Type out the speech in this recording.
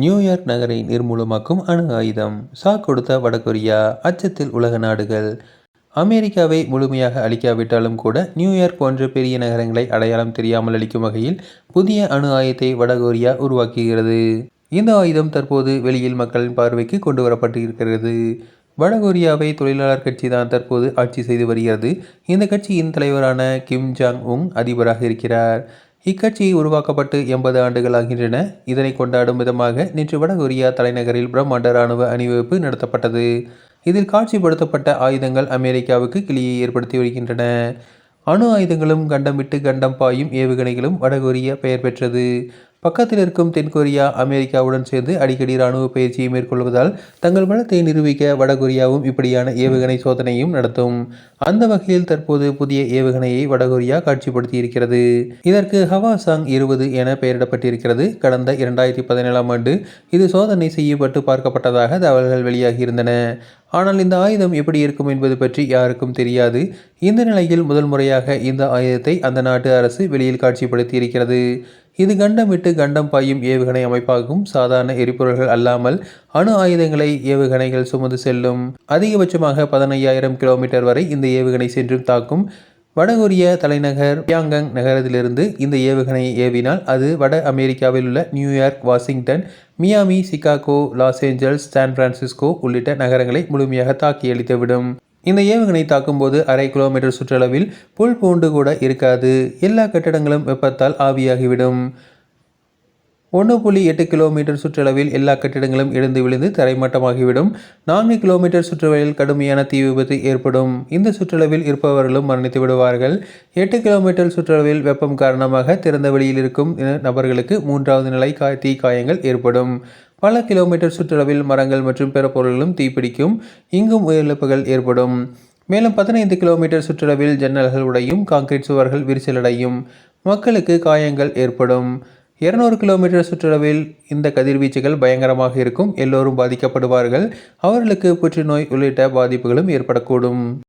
New York நகரை நிர்மூலமாக்கும் அணு ஆயுதம். சாக் கொடுத்த வடகொரியா அச்சத்தில் உலக நாடுகள். அமெரிக்காவை முழுமையாக அழிக்காவிட்டாலும் கூட நியூயார்க் போன்ற பெரிய நகரங்களை அடையாளம் தெரியாமல் அளிக்கும் வகையில் புதிய அணு ஆயுதத்தை வடகொரியா உருவாக்குகிறது. இந்த ஆயுதம் தற்போது வெளியில் மக்களின் பார்வைக்கு கொண்டு வரப்பட்டு இருக்கிறது வடகொரியாவை தொழிலாளர் கட்சி தான் தற்போது ஆட்சி செய்து வருகிறது. இந்த கட்சியின் தலைவரான கிம் ஜாங் உங் அதிபராக இருக்கிறார். இக்கட்சி உருவாக்கப்பட்டு எண்பது ஆண்டுகள் ஆகின்றன இதனை கொண்டாடும் விதமாக நேற்று வடகொரியா தலைநகரில் பிரம்மாண்ட ராணுவ அணிவகுப்பு நடத்தப்பட்டது. இதில் காட்சிப்படுத்தப்பட்ட ஆயுதங்கள் அமெரிக்காவுக்கு கிளியை ஏற்படுத்தி வருகின்றன. அணு ஆயுதங்களும் கண்டம் விட்டு கண்டம் பாயும் ஏவுகணைகளும் வடகொரியா பெயர் பெற்றது. பக்கத்தில் இருக்கும் தென்கொரியா அமெரிக்காவுடன் சேர்ந்து அடிக்கடி இராணுவ பயிற்சியை மேற்கொள்வதால் தங்கள் பலத்தை நிரூபிக்க வடகொரியாவும் இப்படியான ஏவுகணை சோதனையும் நடத்தும். அந்த வகையில் தற்போது புதிய ஏவுகணையை வடகொரியா காட்சிப்படுத்தி இருக்கிறது இதற்கு ஹவாசாங் இருபது என பெயரிடப்பட்டிருக்கிறது. கடந்த இரண்டாயிரத்தி பதினேழாம் ஆண்டு இது சோதனை செய்யப்பட்டு பார்க்கப்பட்டதாக தகவல்கள் வெளியாகியிருந்தன. ஆனால் இந்த ஆயுதம் எப்படி இருக்கும் என்பது பற்றி யாருக்கும் தெரியாது. இந்த நிலையில் முதல் முறையாக இந்த ஆயுதத்தை அந்த நாட்டு அரசு வெளியில் காட்சிப்படுத்தி இருக்கிறது இது கண்டம் விட்டு கண்டம் பாயும் ஏவுகணை அமைப்பாகும். சாதாரண எரிபொருள்கள் அல்லாமல் அணு ஆயுதங்களை ஏவுகணைகள் சுமந்து செல்லும். அதிகபட்சமாக பதினையாயிரம் கிலோமீட்டர் வரை இந்த ஏவுகணை சென்றும் தாக்கும். வடகொரிய தலைநகர் பியாங்கங் நகரத்திலிருந்து இந்த ஏவுகணையை ஏவினால் அது வட அமெரிக்காவில் உள்ள New York Washington Miami Chicago Los Angeles San Francisco உள்ளிட்ட நகரங்களை முழுமையாக தாக்கி அளித்துவிடும் இந்த ஏவுகணை தாக்கும்போது அரை கிலோமீட்டர் சுற்றளவில் புல் பூண்டு கூட இருக்காது. எல்லா கட்டடங்களும் வெப்பத்தால் ஆவியாகிவிடும். ஒன்று புள்ளி எட்டு கிலோமீட்டர் சுற்றளவில் எல்லா கட்டிடங்களும் இழந்து விழுந்து தரைமட்டமாகிவிடும். நான்கு கிலோமீட்டர் சுற்றளவில் கடுமையான தீ விபத்து ஏற்படும். இந்த சுற்றளவில் இருப்பவர்களும் மரணித்து விடுவார்கள். எட்டு கிலோமீட்டர் சுற்றளவில் வெப்பம் காரணமாக திறந்த வெளியில் இருக்கும் நபர்களுக்கு மூன்றாவது நிலை கா தீ காயங்கள் ஏற்படும். பல கிலோமீட்டர் சுற்றளவில் மரங்கள் மற்றும் பிற பொருள்களும் தீப்பிடிக்கும் இங்கும் உயிரிழப்புகள் ஏற்படும். மேலும் பதினைந்து கிலோமீட்டர் சுற்றளவில் ஜன்னல்கள் உடையும் காங்கிரீட் சுவர்கள் விரிசலடையும். மக்களுக்கு காயங்கள் ஏற்படும். இருநூறு கிலோமீட்டர் சுற்றளவில் இந்த கதிர்வீச்சுகள் பயங்கரமாக இருக்கும். எல்லோரும் பாதிக்கப்படுவார்கள். அவர்களுக்கு புற்றுநோய் உள்ளிட்ட பாதிப்புகளும் ஏற்படக்கூடும்.